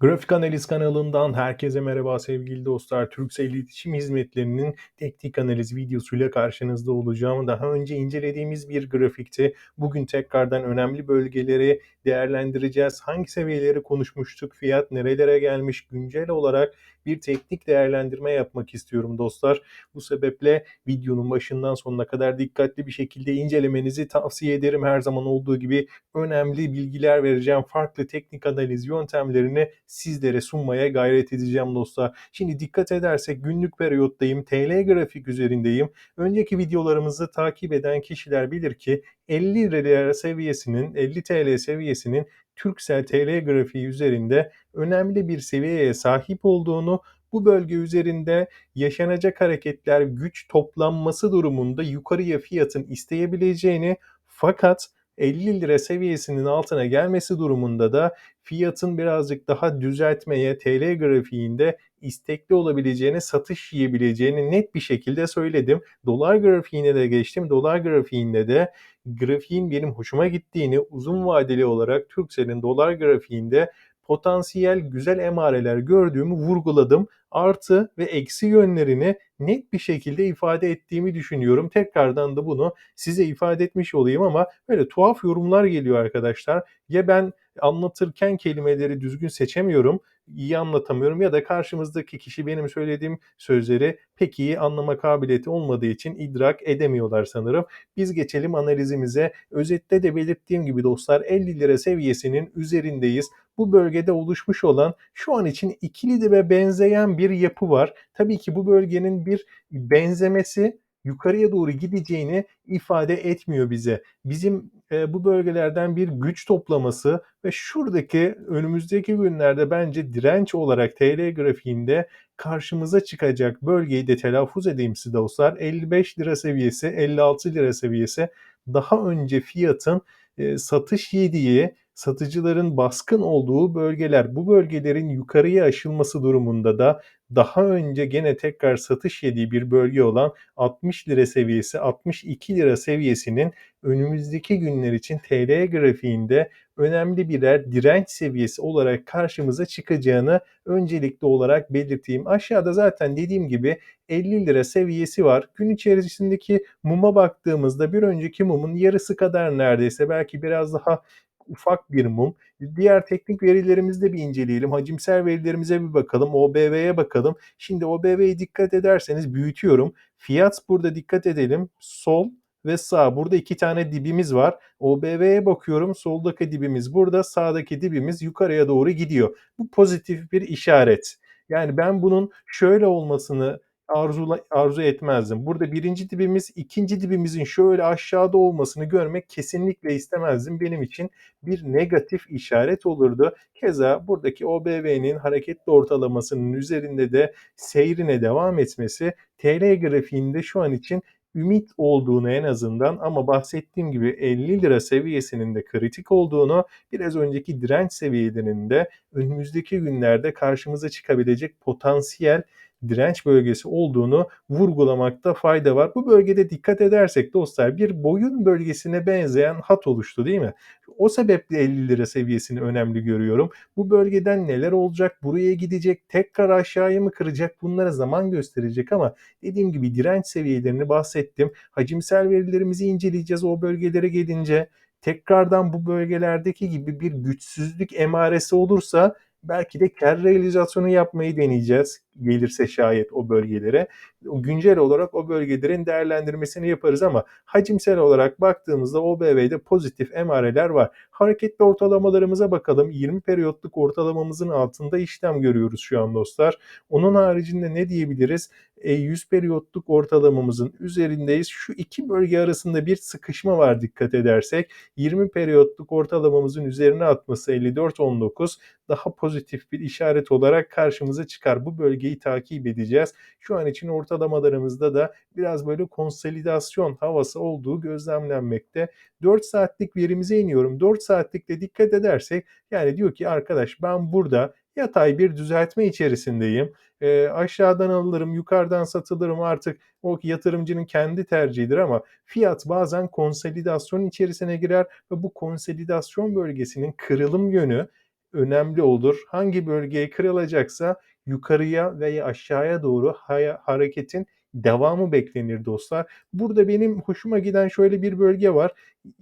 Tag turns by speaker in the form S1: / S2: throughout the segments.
S1: Grafik Analiz kanalından herkese merhaba sevgili dostlar. Turkcell İletişim Hizmetleri'nin teknik analiz videosuyla karşınızda olacağım. Daha önce incelediğimiz bir grafikti. Bugün tekrardan önemli bölgeleri değerlendireceğiz. Hangi seviyeleri konuşmuştuk? Fiyat nerelere gelmiş? Güncel olarak bir teknik değerlendirme yapmak istiyorum dostlar. Bu sebeple videonun başından sonuna kadar dikkatli bir şekilde incelemenizi tavsiye ederim. Her zaman olduğu gibi önemli bilgiler vereceğim. Farklı teknik analiz yöntemlerini sizlere sunmaya gayret edeceğim dostlar. Şimdi dikkat edersek günlük periyottayım. TL grafik üzerindeyim. Önceki videolarımızı takip eden kişiler bilir ki 50 lira seviyesinin 50 TL seviyesinin Türksel TL grafiği üzerinde önemli bir seviyeye sahip olduğunu bu bölge üzerinde yaşanacak hareketler güç toplanması durumunda yukarıya fiyatın isteyebileceğini fakat 50 lira seviyesinin altına gelmesi durumunda da fiyatın birazcık daha düzeltmeye TL grafiğinde istekli olabileceğini, satış yiyebileceğini net bir şekilde söyledim. Dolar grafiğine de geçtim. Dolar grafiğinde de grafiğin benim hoşuma gittiğini uzun vadeli olarak Turkcell'in dolar grafiğinde potansiyel güzel emareler gördüğümü vurguladım. Artı ve eksi yönlerini net bir şekilde ifade ettiğimi düşünüyorum. Tekrardan da bunu size ifade etmiş olayım ama böyle tuhaf yorumlar geliyor arkadaşlar. Ya ben anlatırken kelimeleri düzgün seçemiyorum, iyi anlatamıyorum ya da karşımızdaki kişi benim söylediğim sözleri pek iyi anlama kabiliyeti olmadığı için idrak edemiyorlar sanırım. Biz geçelim analizimize. Özette de belirttiğim gibi dostlar 50 lira seviyesinin üzerindeyiz. Bu bölgede oluşmuş olan şu an için ikili ve benzeyen bir yapı var. Tabii ki bu bölgenin bir benzemesi yukarıya doğru gideceğini ifade etmiyor bize. Bizim e, bu bölgelerden bir güç toplaması ve şuradaki önümüzdeki günlerde bence direnç olarak TL grafiğinde karşımıza çıkacak bölgeyi de telaffuz edeyim size dostlar. 55 lira seviyesi, 56 lira seviyesi daha önce fiyatın e, satış yediği satıcıların baskın olduğu bölgeler. Bu bölgelerin yukarıya aşılması durumunda da daha önce gene tekrar satış yediği bir bölge olan 60 lira seviyesi, 62 lira seviyesinin önümüzdeki günler için TL grafiğinde önemli birer direnç seviyesi olarak karşımıza çıkacağını öncelikli olarak belirteyim. Aşağıda zaten dediğim gibi 50 lira seviyesi var. Gün içerisindeki muma baktığımızda bir önceki mumun yarısı kadar neredeyse belki biraz daha ufak bir mum. Diğer teknik verilerimizi de bir inceleyelim. Hacimsel verilerimize bir bakalım. OBV'ye bakalım. Şimdi OBV'ye dikkat ederseniz büyütüyorum. Fiyat burada dikkat edelim. Sol ve sağ. Burada iki tane dibimiz var. OBV'ye bakıyorum. Soldaki dibimiz burada. Sağdaki dibimiz yukarıya doğru gidiyor. Bu pozitif bir işaret. Yani ben bunun şöyle olmasını arzu, arzu etmezdim. Burada birinci dibimiz, ikinci dibimizin şöyle aşağıda olmasını görmek kesinlikle istemezdim. Benim için bir negatif işaret olurdu. Keza buradaki OBV'nin hareketli ortalamasının üzerinde de seyrine devam etmesi TL grafiğinde şu an için ümit olduğunu en azından ama bahsettiğim gibi 50 lira seviyesinin de kritik olduğunu biraz önceki direnç seviyelerinin de önümüzdeki günlerde karşımıza çıkabilecek potansiyel direnç bölgesi olduğunu vurgulamakta fayda var. Bu bölgede dikkat edersek dostlar bir boyun bölgesine benzeyen hat oluştu değil mi? O sebeple 50 lira seviyesini önemli görüyorum. Bu bölgeden neler olacak? Buraya gidecek? Tekrar aşağıya mı kıracak? Bunlara zaman gösterecek ama dediğim gibi direnç seviyelerini bahsettim. Hacimsel verilerimizi inceleyeceğiz o bölgelere gelince. Tekrardan bu bölgelerdeki gibi bir güçsüzlük emaresi olursa belki de kar realizasyonu yapmayı deneyeceğiz gelirse şayet o bölgelere. Güncel olarak o bölgelerin değerlendirmesini yaparız ama hacimsel olarak baktığımızda OBV'de pozitif emareler var. Hareketli ortalamalarımıza bakalım. 20 periyotluk ortalamamızın altında işlem görüyoruz şu an dostlar. Onun haricinde ne diyebiliriz? E, 100 periyotluk ortalamamızın üzerindeyiz. Şu iki bölge arasında bir sıkışma var dikkat edersek. 20 periyotluk ortalamamızın üzerine atması 54.19 daha pozitif bir işaret olarak karşımıza çıkar. Bu bölge bölgeyi takip edeceğiz. Şu an için ortalamalarımızda da biraz böyle konsolidasyon havası olduğu gözlemlenmekte. 4 saatlik verimize iniyorum. 4 saatlikte dikkat edersek yani diyor ki arkadaş ben burada yatay bir düzeltme içerisindeyim. E, aşağıdan alırım, yukarıdan satılırım artık o yatırımcının kendi tercihidir ama fiyat bazen konsolidasyon içerisine girer ve bu konsolidasyon bölgesinin kırılım yönü önemli olur. Hangi bölgeye kırılacaksa yukarıya veya aşağıya doğru hareketin devamı beklenir dostlar. Burada benim hoşuma giden şöyle bir bölge var.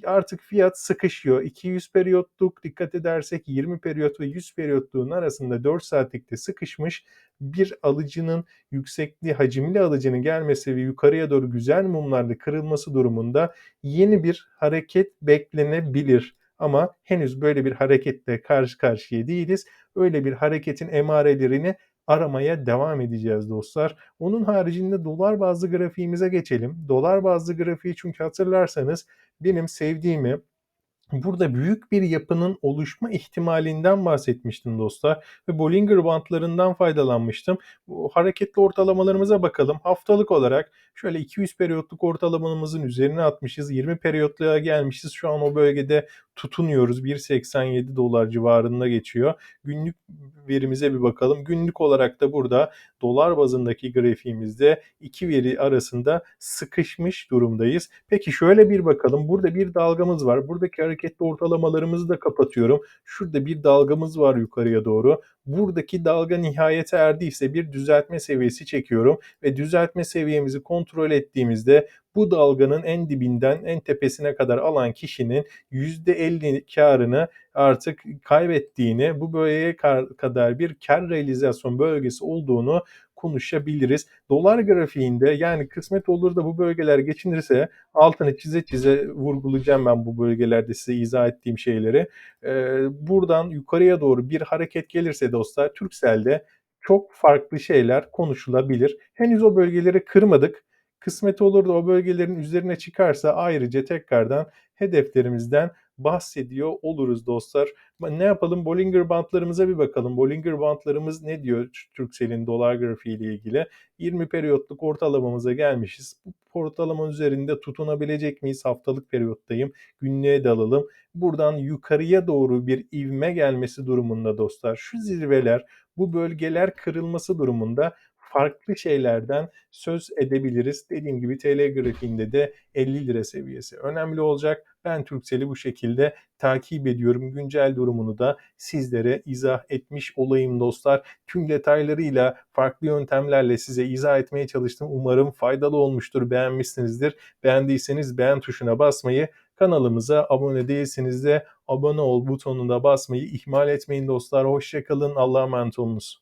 S1: Artık fiyat sıkışıyor. 200 periyotluk dikkat edersek 20 periyot ve 100 periyotluğun arasında 4 saatlikte sıkışmış bir alıcının yüksekliği hacimli alıcının gelmesi ve yukarıya doğru güzel mumlarla kırılması durumunda yeni bir hareket beklenebilir. Ama henüz böyle bir hareketle karşı karşıya değiliz. Öyle bir hareketin emarelerini aramaya devam edeceğiz dostlar. Onun haricinde dolar bazlı grafiğimize geçelim. Dolar bazlı grafiği çünkü hatırlarsanız benim sevdiğimi burada büyük bir yapının oluşma ihtimalinden bahsetmiştim dostlar ve Bollinger Bandlarından faydalanmıştım. Bu hareketli ortalamalarımıza bakalım. Haftalık olarak şöyle 200 periyotluk ortalamamızın üzerine atmışız. 20 periyotluğa gelmişiz. Şu an o bölgede tutunuyoruz. 1.87 dolar civarında geçiyor. Günlük verimize bir bakalım. Günlük olarak da burada dolar bazındaki grafiğimizde iki veri arasında sıkışmış durumdayız. Peki şöyle bir bakalım. Burada bir dalgamız var. Buradaki hareketli ortalamalarımızı da kapatıyorum. Şurada bir dalgamız var yukarıya doğru. Buradaki dalga nihayete erdiyse bir düzeltme seviyesi çekiyorum ve düzeltme seviyemizi kontrol ettiğimizde bu dalganın en dibinden en tepesine kadar alan kişinin %50 karını artık kaybettiğini, bu bölgeye kadar bir kar realizasyon bölgesi olduğunu konuşabiliriz. Dolar grafiğinde yani kısmet olur da bu bölgeler geçinirse altını çize çize vurgulayacağım ben bu bölgelerde size izah ettiğim şeyleri. Ee, buradan yukarıya doğru bir hareket gelirse dostlar Turkcell'de çok farklı şeyler konuşulabilir. Henüz o bölgeleri kırmadık. Kısmet olur da o bölgelerin üzerine çıkarsa ayrıca tekrardan hedeflerimizden bahsediyor oluruz dostlar. Ne yapalım? Bollinger Bandlarımıza bir bakalım. Bollinger Bandlarımız ne diyor Turkcell'in dolar grafiği ile ilgili? 20 periyotluk ortalamamıza gelmişiz. Bu ortalamanın üzerinde tutunabilecek miyiz? Haftalık periyottayım. Günlüğe dalalım. Buradan yukarıya doğru bir ivme gelmesi durumunda dostlar. Şu zirveler, bu bölgeler kırılması durumunda farklı şeylerden söz edebiliriz. Dediğim gibi TL grafiğinde de 50 lira seviyesi önemli olacak. Ben Turkcell'i bu şekilde takip ediyorum. Güncel durumunu da sizlere izah etmiş olayım dostlar. Tüm detaylarıyla farklı yöntemlerle size izah etmeye çalıştım. Umarım faydalı olmuştur. Beğenmişsinizdir. Beğendiyseniz beğen tuşuna basmayı, kanalımıza abone değilseniz de abone ol butonuna basmayı ihmal etmeyin dostlar. Hoşçakalın. Allah'a emanet olunuz.